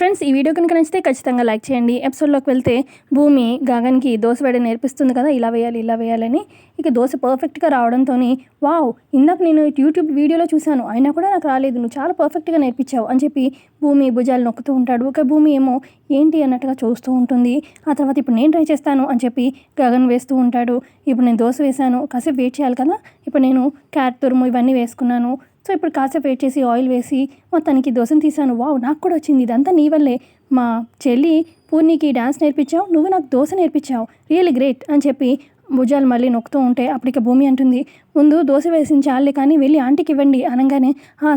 Friends ఈ video కనుక నచ్చితే ఖచ్చితంగా లైక్ చేయండి. ఎపిసోడ్లోకి వెళ్తే భూమి గగన్కి దోశ వేయడం నేర్పిస్తుంది కదా ఇలా వేయాలి ఇలా వేయాలని. ఇక దోశ పర్ఫెక్ట్గా రావడంతో వావ్ ఇందాక నేను యూట్యూబ్ వీడియోలో చూశాను అయినా కూడా నాకు రాలేదు నువ్వు చాలా పర్ఫెక్ట్గా నేర్పించావు అని చెప్పి భూమి భుజాలు నొక్కుతూ ఉంటాడు. ఒక భూమి ఏమో ఏంటి? అన్నట్టుగా చూస్తూ ఉంటుంది. ఆ తర్వాత ఇప్పుడు నేను ట్రై చేస్తాను అని చెప్పి గగన్ వేస్తూ ఉంటాడు. ఇప్పుడు నేను దోశ వేశాను కాసేపు వెయిట్ చేయాలి కదా ఇప్పుడు నేను క్యారెట్ తురుము ఇవన్నీ వేసుకున్నాను సో ఇప్పుడు కాసేపు వెయిట్ చేసి ఆయిల్ వేసి మొత్తానికి దోశను తీసాను. వావ్ నాకు కూడా వచ్చింది. ఇదంతా నీ వల్లే. మా చెల్లి పూర్ణికి డాన్స్ నేర్పించావు. నువ్వు నాకు దోశ నేర్పించావు. రియల్లీ గ్రేట్ అని చెప్పి భుజాలు మళ్ళీ నొక్కుతూ ఉంటే అప్పటికే భూమి అంటుంది. ముందు దోశ వేసిన చాలే కానీ వెళ్ళి ఆంటీకి ఇవ్వండి. అనగానే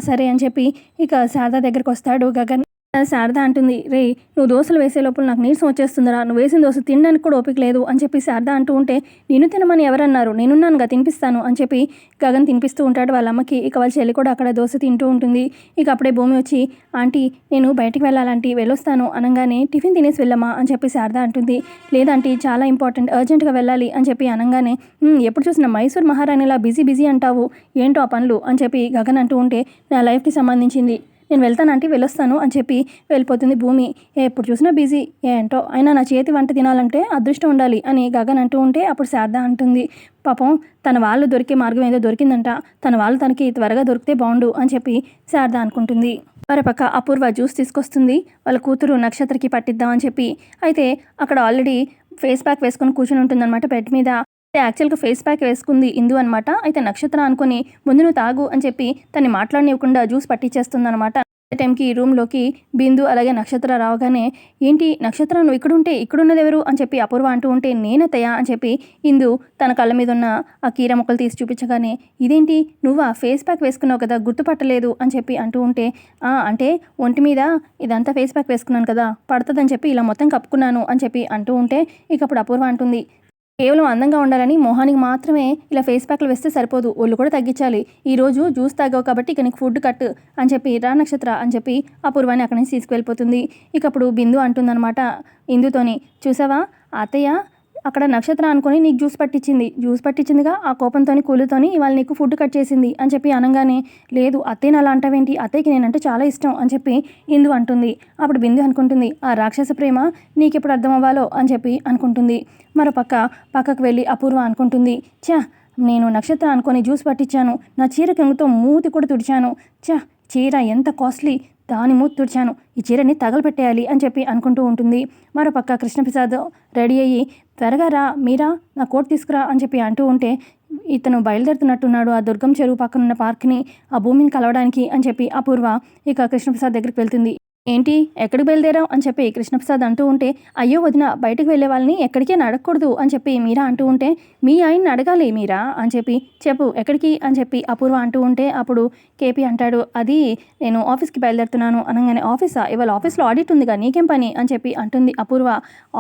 సరే అని చెప్పి ఇక శారదా దగ్గరికి వస్తాడు గగన్. శారద అంటుంది రే నువ్వు దోశలు వేసే లోపల నాకు నీరసం వచ్చేస్తుందిరా. నువ్వు వేసిన దోశ తినడానికి కూడా ఓపిక లేదు అని చెప్పి శారద అంటూ ఉంటే నేను తినమని ఎవరన్నారు? నేనున్నానుగా తినిపిస్తాను అని చెప్పి గగన్ తినిపిస్తూ ఉంటాడు వాళ్ళ అమ్మకి. ఇక వాళ్ళ చెల్లి కూడా అక్కడ దోశ తింటూ ఉంటుంది. ఇక అప్పుడే భూమి వచ్చి ఆంటీ నేను బయటికి వెళ్ళాలంటే వెళ్ళొస్తాను అనగానే టిఫిన్ తినేసి వెళ్ళమ్మా అని చెప్పి శారద అంటుంది. లేదంటే చాలా ఇంపార్టెంట్ అర్జెంటుగా వెళ్ళాలి అని చెప్పి అనగానే ఎప్పుడు చూసినా మైసూర్ మహారాణిలా బిజీ బిజీ అంటావు? ఏంటో ఆ పనులు? అని చెప్పి గగన్ అంటూ ఉంటే నా లైఫ్కి సంబంధించింది నేను వెళ్తానంటే వెళ్ళొస్తాను అని చెప్పి వెళ్ళిపోతుంది భూమి. ఎప్పుడు చూసినా బిజీ. ఏంటో అయినా నా చేతి వంట తినాలంటే అదృష్టం ఉండాలి అని గగన్ అంటూ ఉంటే అప్పుడు శారద అంటుంది. పాపం తన వాళ్ళు దొరికే మార్గం ఏదో దొరికిందంట. తన వాళ్ళు తనకి త్వరగా దొరికితే బాగుండు అని చెప్పి శారద అనుకుంటుంది. మరోపక్క అపూర్వ జ్యూస్ తీసుకొస్తుంది. వాళ్ళ కూతురు నక్షత్రకి పట్టిద్దామని చెప్పి. అయితే అక్కడ ఆల్రెడీ ఫేస్ ప్యాక్ వేసుకొని కూర్చొని ఉంటుందన్నమాట బెడ్ మీద. యాక్చువల్గా ఫేస్ ప్యాక్ వేసుకుంది ఇందు అనమాట అయితే నక్షత్ర అనుకుని ముందు నువ్వు తాగు అని చెప్పి తను మాట్లాడనివ్వకుండా జ్యూస్ పట్టించేస్తుంది అనమాట టైంకి రూమ్లోకి బిందు అలాగే నక్షత్ర రావగానే ఏంటి నక్షత్ర నువ్వు ఇక్కడుంటే ఇక్కడున్నది ఎవరు అని చెప్పి అపూర్వ అంటూ ఉంటే నేనతయా అని చెప్పి ఇందు తన కళ్ళ మీద ఉన్న ఆ కీర మొక్కలు తీసి చూపించగానే ఇదేంటి? నువ్వు? ఆ ఫేస్ ప్యాక్ వేసుకున్నావు కదా గుర్తుపట్టలేదు అని చెప్పి అంటూ ఉంటే "ఆ, అంటే ఒంటి మీద ఇదంతా ఫేస్ ప్యాక్ వేసుకున్నాను కదా పడుతుందని చెప్పి ఇలా మొత్తం కప్పుకున్నాను అని చెప్పి అంటూ ఉంటే ఇక అప్పుడు అపూర్వ అంటుంది కేవలం అందంగా ఉండాలని మొహానికి మాత్రమే ఇలా ఫేస్ ప్యాక్లు వేస్తే సరిపోదు. ఒళ్ళు కూడా తగ్గించాలి. ఈ రోజు జ్యూస్ తాగావు కాబట్టి ఇక నీకు ఫుడ్ కట్ అని చెప్పి రా నక్షత్ర అని చెప్పి అపూర్వాన్ని అక్కడి నుంచి తీసుకువెళ్ళిపోతుంది. ఇక అప్పుడు బిందు అంటుందన్నమాట ఇందుతోని చూసావా? అత్తయ్య అక్కడ నక్షత్రం అనుకొని నీకు జ్యూస్ పట్టించింది. జ్యూస్ పట్టించిందిగా ఆ కోపంతోని కూలుతోని ఇవాళ నీకు ఫుడ్ కట్ చేసింది అని చెప్పి అనగానే లేదు అత్తయ్యని అలా అంటావేంటి? అత్తయ్యకి నేనంటే చాలా ఇష్టం అని చెప్పి ఇందు అంటుంది. అప్పుడు బిందు అనుకుంటుంది ఆ రాక్షస ప్రేమ నీకెప్పుడు అర్థం అవ్వాలో అని చెప్పి అనుకుంటుంది. మరో పక్క పక్కకు వెళ్ళి అపూర్వ అనుకుంటుంది ఛా నేను నక్షత్రం అనుకొని జ్యూస్ పట్టించాను. నా చీర కింగుతో మూతి కూడా తుడిచాను. ఛా చీర ఎంత కాస్ట్లీ. దాని మూతి తుడిచాను. ఈ చీరని తగలపెట్టేయాలి అని చెప్పి అనుకుంటూ ఉంటుంది. మరోపక్క కృష్ణప్రసాద్ రెడీ అయ్యి త్వరగా రా మీరా నా కోట్ తీసుకురా అని చెప్పి అంటూ ఉంటే ఇతను బయలుదేరుతున్నట్టున్నాడు ఆ దుర్గం చెరువు పక్కన ఉన్న పార్క్ని ఆ భూమిని కలవడానికి అని చెప్పి అపూర్వ ఇక కృష్ణప్రసాద్ దగ్గరికి వెళ్తుంది. ఏంటి? ఎక్కడికి బయలుదేరావు? అని చెప్పి కృష్ణప్రసాద్ అంటూ ఉంటే అయ్యో వదిన బయటకు వెళ్ళే వాళ్ళని ఎక్కడికే నడకూడదు అని చెప్పి మీరా అంటూ ఉంటే మీ ఆయన్ని అడగాలి మీరా? అని చెప్పి చెప్పు ఎక్కడికి? అని చెప్పి అపూర్వ అంటూ ఉంటే అప్పుడు కేపీ అంటాడు అది నేను ఆఫీస్కి బయలుదేరుతున్నాను అనగానే ఆఫీసా? ఇవాళ ఆఫీస్లో ఆడిట్ ఉందిగా నీకేం పని? అని చెప్పి అంటుంది అపూర్వ.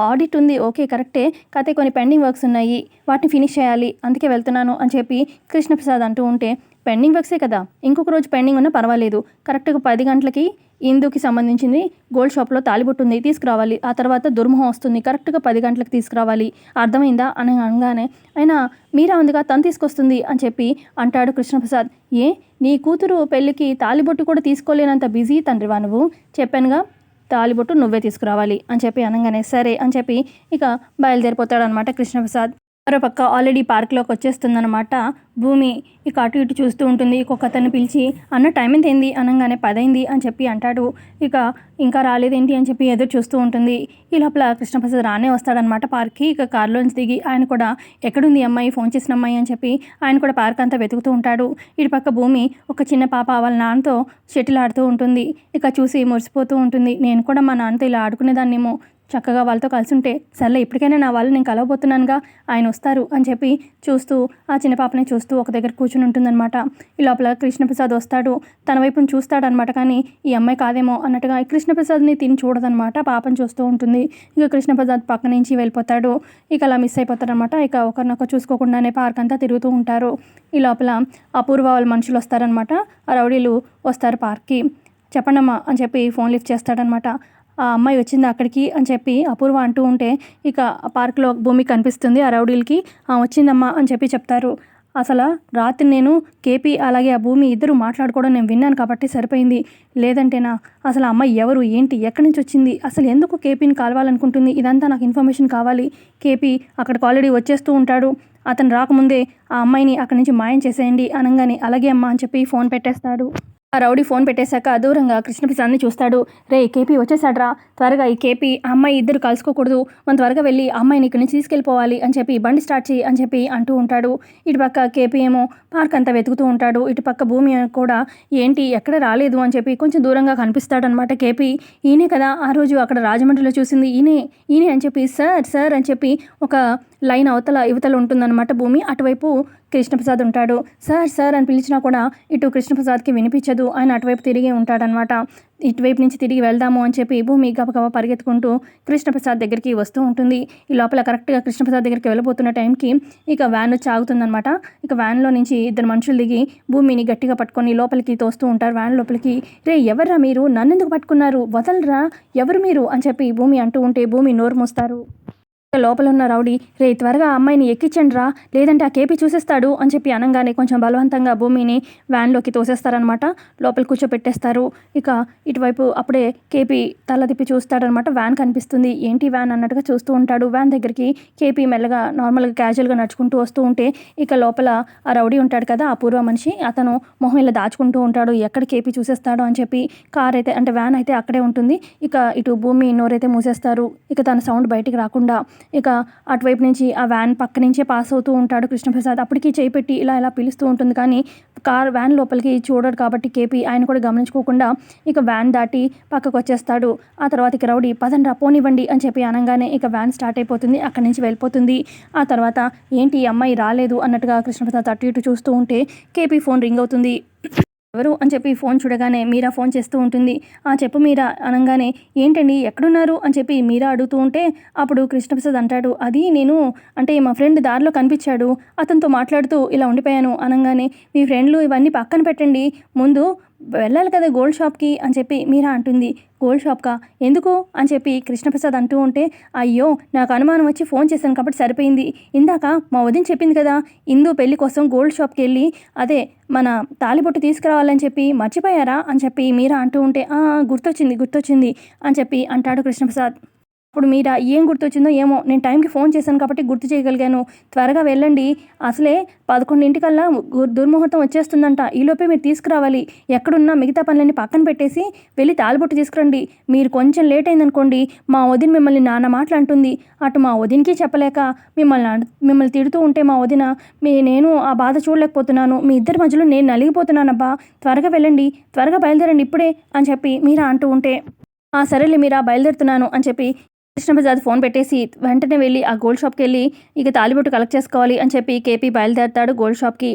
ఆడిట్ ఉంది ఓకే కరెక్టే కాకపోతే కొన్ని పెండింగ్ వర్క్స్ ఉన్నాయి వాటిని ఫినిష్ చేయాలి అందుకే వెళ్తున్నాను. అని చెప్పి కృష్ణప్రసాద్ అంటూ ఉంటే పెండింగ్ వర్క్సే కదా ఇంకొక రోజు పెండింగ్ ఉన్నా పర్వాలేదు కరెక్ట్గా పది గంటలకి ఇందుకి సంబంధించింది గోల్డ్ షాప్లో తాలిబొట్టు ఉంది తీసుకురావాలి. ఆ తర్వాత దుర్మోహం వస్తుంది. కరెక్ట్గా పది గంటలకు తీసుకురావాలి. అర్థమైందా? అని అనగానే అయినా మీరా ఉందిగా తను తీసుకొస్తుంది? అని చెప్పి అంటాడు కృష్ణప్రసాద్. ఏ? నీ కూతురు పెళ్ళికి తాలిబొట్టు కూడా తీసుకోలేనంత బిజీ తండ్రివా నువ్వు? చెప్పానుగా తాలిబొట్టు నువ్వే తీసుకురావాలి. అని చెప్పి అనగానే సరే అని చెప్పి ఇక బయలుదేరిపోతాడు అనమాట కృష్ణప్రసాద్. మరోపక్క ఆల్రెడీ పార్క్లోకి వచ్చేస్తుందన్నమాట. భూమి ఇక అటు ఇటు చూస్తూ ఉంటుంది. ఇంకొక అతను పిలిచి అన్న టైం ఎంత అయింది అనగానే పదైంది అని చెప్పి అంటాడు. ఇక ఇంకా రాలేదేంటి అని చెప్పి ఎదురు చూస్తూ ఉంటుంది. ఈ లోపల కృష్ణప్రసాద్ రానే వస్తాడనమాట పార్క్కి ఇక కారులోంచి దిగి ఆయన కూడా ఎక్కడుంది అమ్మాయి? ఫోన్ చేసిన అమ్మాయి అని చెప్పి ఆయన కూడా పార్క్ అంతా వెతుకుతూ ఉంటాడు. ఇటు పక్క భూమి ఒక చిన్న పాప వాళ్ళ నాన్నతో షటిల్ ఆడుతూ ఉంటుంది. ఇక చూసి మురిసిపోతూ ఉంటుంది. నేను కూడా మా నాన్నతో ఇలా ఆడుకునేదాన్నేమో. చక్కగా వాళ్ళతో కలిసి ఉంటే సర్లే ఇప్పటికైనా నా వాళ్ళు నేను కలవబోతున్నానుగా ఆయన వస్తారు అని చెప్పి చూస్తూ ఆ చిన్న పాపని చూస్తూ ఒక దగ్గర కూర్చుని ఉంటుందన్నమాట. ఈ లోపల కృష్ణప్రసాద్ వస్తాడు తన వైపును చూస్తాడనమాట కానీ ఈ అమ్మాయి కాదేమో అన్నట్టుగా కృష్ణప్రసాద్ని తిని చూడదనమాట పాపని చూస్తూ ఉంటుంది. ఇక కృష్ణప్రసాద్ పక్క నుంచి వెళ్ళిపోతాడు. ఇక అలా మిస్ అయిపోతారనమాట ఇక ఒకరినొకరు చూసుకోకుండానే పార్క్ అంతా తిరుగుతూ ఉంటారు. ఈ లోపల అపూర్వ వాళ్ళ మనుషులు వస్తారనమాట ఆ రౌడీలు వస్తారు పార్క్కి చెప్పండమ్మా అని చెప్పి ఫోన్ లిఫ్ట్ చేస్తాడనమాట ఆ అమ్మాయి వచ్చింది అక్కడికి అని చెప్పి అపూర్వ అంటూ ఉంటే ఇక పార్క్లో భూమి కనిపిస్తుంది ఆ రౌడీలకి "ఆ, వచ్చిందమ్మా అని చెప్పి చెప్తారు. అసలు రాత్రి నేను కేపీ అలాగే ఆ భూమి ఇద్దరు మాట్లాడుకోవడం నేను విన్నాను కాబట్టి సరిపోయింది. లేదంటేనా? అసలు అమ్మాయి ఎవరు? ఏంటి? ఎక్కడి నుంచి వచ్చింది? అసలు ఎందుకు కేపీని కావాలనుకుంటుంది ఇదంతా నాకు ఇన్ఫర్మేషన్ కావాలి. కేపీ అక్కడికి ఆల్రెడీ వచ్చేస్తూ ఉంటాడు. అతను రాకముందే ఆ అమ్మాయిని అక్కడి నుంచి మాయం చేసేయండి అనగానే అలాగే అమ్మా అని చెప్పి ఫోన్ పెట్టేస్తాడు. ఆ రౌడీ ఫోన్ పెట్టేశాక దూరంగా కృష్ణప్రసాద్ని చూస్తాడు. రే కేపీ వచ్చేసాడ్రా త్వరగా ఈ కేపీ అమ్మాయి ఇద్దరు కలుసుకోకూడదు. మనం త్వరగా వెళ్ళి ఆ అమ్మాయిని ఇక్కడి నుంచి తీసుకెళ్ళిపోవాలి అని చెప్పి బండి స్టార్ట్ చేయి అని చెప్పి అంటూ ఉంటాడు. ఇటు పక్క కేపీ ఏమో పార్క్ అంతా వెతుకుతూ ఉంటాడు. ఇటుపక్క భూమి కూడా ఏంటి ఎక్కడ రాలేదు అని చెప్పి కొంచెం దూరంగా కనిపిస్తాడనమాట కేపీ. ఈయనే కదా ఆ రోజు అక్కడ రాజమండ్రిలో చూసింది. ఈయనే ఈయనే అని చెప్పి సార్ సార్ అని చెప్పి ఒక లైన్ అవతల ఇవతల ఉంటుందన్నమాట భూమి. అటువైపు కృష్ణప్రసాద్ ఉంటాడు. సార్ సార్ అని పిలిచినా కూడా ఇటు కృష్ణప్రసాద్కి వినిపించదు. ఆయన అటువైపు తిరిగి ఉంటాడనమాట ఇటువైపు నుంచి తిరిగి వెళ్దాము అని చెప్పి భూమి గబగబ పరిగెత్తుకుంటూ కృష్ణప్రసాద్ దగ్గరికి వస్తూ ఉంటుంది. ఈ లోపల కరెక్ట్గా కృష్ణప్రసాద్ దగ్గరికి వెళ్ళబోతున్న టైంకి ఇక వ్యాన్ వచ్చి ఆగుతుందనమాట ఇక వ్యాన్లో నుంచి ఇద్దరు మనుషులు దిగి భూమిని గట్టిగా పట్టుకొని లోపలికి తోస్తూ ఉంటారు. వ్యాన్ లోపలికి రే ఎవర్రా మీరు? నన్నెందుకు పట్టుకున్నారు? వదలరా? ఎవరు మీరు? అని చెప్పి భూమి అంటూ ఉంటే భూమి నోరు మూస్తారు. లోపల ఉన్న రౌడీ రే త్వరగా అమ్మాయిని ఎక్కించండి రా లేదంటే ఆ కేపీ చూసేస్తాడు అని చెప్పి అనగానే కొంచెం బలవంతంగా భూమిని వ్యాన్లోకి తోసేస్తారనమాట లోపల కూర్చోపెట్టేస్తారు. ఇక ఇటువైపు అప్పుడే కేపీ తల తిప్పి చూస్తాడనమాట వ్యాన్ కనిపిస్తుంది. ఏంటి వ్యాన్? అన్నట్టుగా చూస్తూ ఉంటాడు. వ్యాన్ దగ్గరికి కేపీ మెల్లగా నార్మల్గా క్యాజువల్గా నడుచుకుంటూ వస్తూ ఉంటే ఇక లోపల ఆ రౌడీ ఉంటాడు కదా ఆ పూర్వ మనిషి అతను మొహం ఇలా దాచుకుంటూ ఉంటాడు. ఎక్కడ కేపీ చూసేస్తాడు అని చెప్పి కార్ అయితే అంటే వ్యాన్ అయితే అక్కడే ఉంటుంది. ఇక ఇటు భూమి నోరైతే మూసేస్తారు. ఇక తన సౌండ్ బయటికి రాకుండా ఇక అటువైపు నుంచి ఆ వ్యాన్ పక్క నుంచే పాస్ అవుతూ ఉంటాడు కృష్ణప్రసాద్. అప్పటికి చేయి పెట్టి ఇలా ఇలా పిలుస్తూ ఉంటుంది కానీ కార్ వ్యాన్ లోపలికి చూడడు కాబట్టి కేపీ ఆయన కూడా గమనించుకోకుండా ఇక వ్యాన్ దాటి పక్కకు వచ్చేస్తాడు. ఆ తర్వాత ఇక రౌడీ పదండ్రా పోనివ్వండి అని చెప్పి అనగానే ఇక వ్యాన్ స్టార్ట్ అయిపోతుంది అక్కడి నుంచి వెళ్ళిపోతుంది. ఆ తర్వాత ఏంటి ఈ అమ్మాయి రాలేదు అన్నట్టుగా కృష్ణప్రసాద్ అటు ఇటు చూస్తూ ఉంటే కేపీ ఫోన్ రింగ్ అవుతుంది. ఎవరు అని చెప్పి ఫోన్ చూడగానే మీరా ఫోన్ చేస్తూ ఉంటుంది. ఆ చెప్పు మీరా అనగానే ఏంటండి ఎక్కడున్నారు? అని చెప్పి మీరా అడుగుతూ ఉంటే అప్పుడు కృష్ణప్రసాద్ అంటాడు అది నేను అంటే మా ఫ్రెండ్ దారిలో కనిపించాడు. అతనితో మాట్లాడుతూ ఇలా ఉండిపోయాను అనగానే మీ ఫ్రెండ్లు ఇవన్నీ పక్కన పెట్టండి. ముందు వెళ్ళాలి కదా గోల్డ్ షాప్కి అని చెప్పి మీరా అంటుంది. గోల్డ్ షాప్కా? ఎందుకు? అని చెప్పి కృష్ణప్రసాద్ అంటూ ఉంటే అయ్యో నాకు అనుమానం వచ్చి ఫోన్ చేశాను కాబట్టి సరిపోయింది. ఇందాక మా వదిన చెప్పింది కదా ఇందు పెళ్ళి కోసం గోల్డ్ షాప్కి వెళ్ళి అదే మన తాలిబొట్టు తీసుకురావాలని చెప్పి మర్చిపోయారా? అని చెప్పి మీరా అంటూ ఉంటే "ఆ, గుర్తొచ్చింది గుర్తొచ్చింది అని చెప్పి అంటాడు కృష్ణప్రసాద్. అప్పుడు మీరా ఏం గుర్తొచ్చిందో ఏమో. నేను టైంకి ఫోన్ చేశాను కాబట్టి గుర్తు చేయగలిగాను. త్వరగా వెళ్ళండి. అసలే పదకొండింటికల్లా దుర్ముహూర్తం వచ్చేస్తుందంట. ఈలోపే మీరు తీసుకురావాలి. ఎక్కడున్నా మిగతా పనులన్నీ పక్కన పెట్టేసి వెళ్ళి తాలిబొట్టు తీసుకురండి. మీరు కొంచెం లేట్ అయిందనుకోండి మా వదిన మిమ్మల్ని నాన్న మాటలు అంటుంది అటు మా వదినకి చెప్పలేక మిమ్మల్ని మిమ్మల్ని తిడుతూ ఉంటే మా వదిన మీ నేను ఆ బాధ చూడలేకపోతున్నాను. మీ ఇద్దరి మధ్యలో నేను నలిగిపోతున్నానబ్బా. త్వరగా వెళ్ళండి. త్వరగా బయలుదేరండి ఇప్పుడే అని చెప్పి మీరు అంటూ ఉంటే ఆ సరేలే మీరా బయలుదేరుతున్నాను అని చెప్పి కృష్ణప్రసాద్ ఫోన్ పెట్టేసి వెంటనే వెళ్ళి ఆ గోల్డ్ షాప్కి వెళ్ళి ఇక తాలిబొట్టు కలెక్ట్ చేసుకోవాలి అని చెప్పి కేపీ బయలుదేరతాడు గోల్డ్ షాప్కి.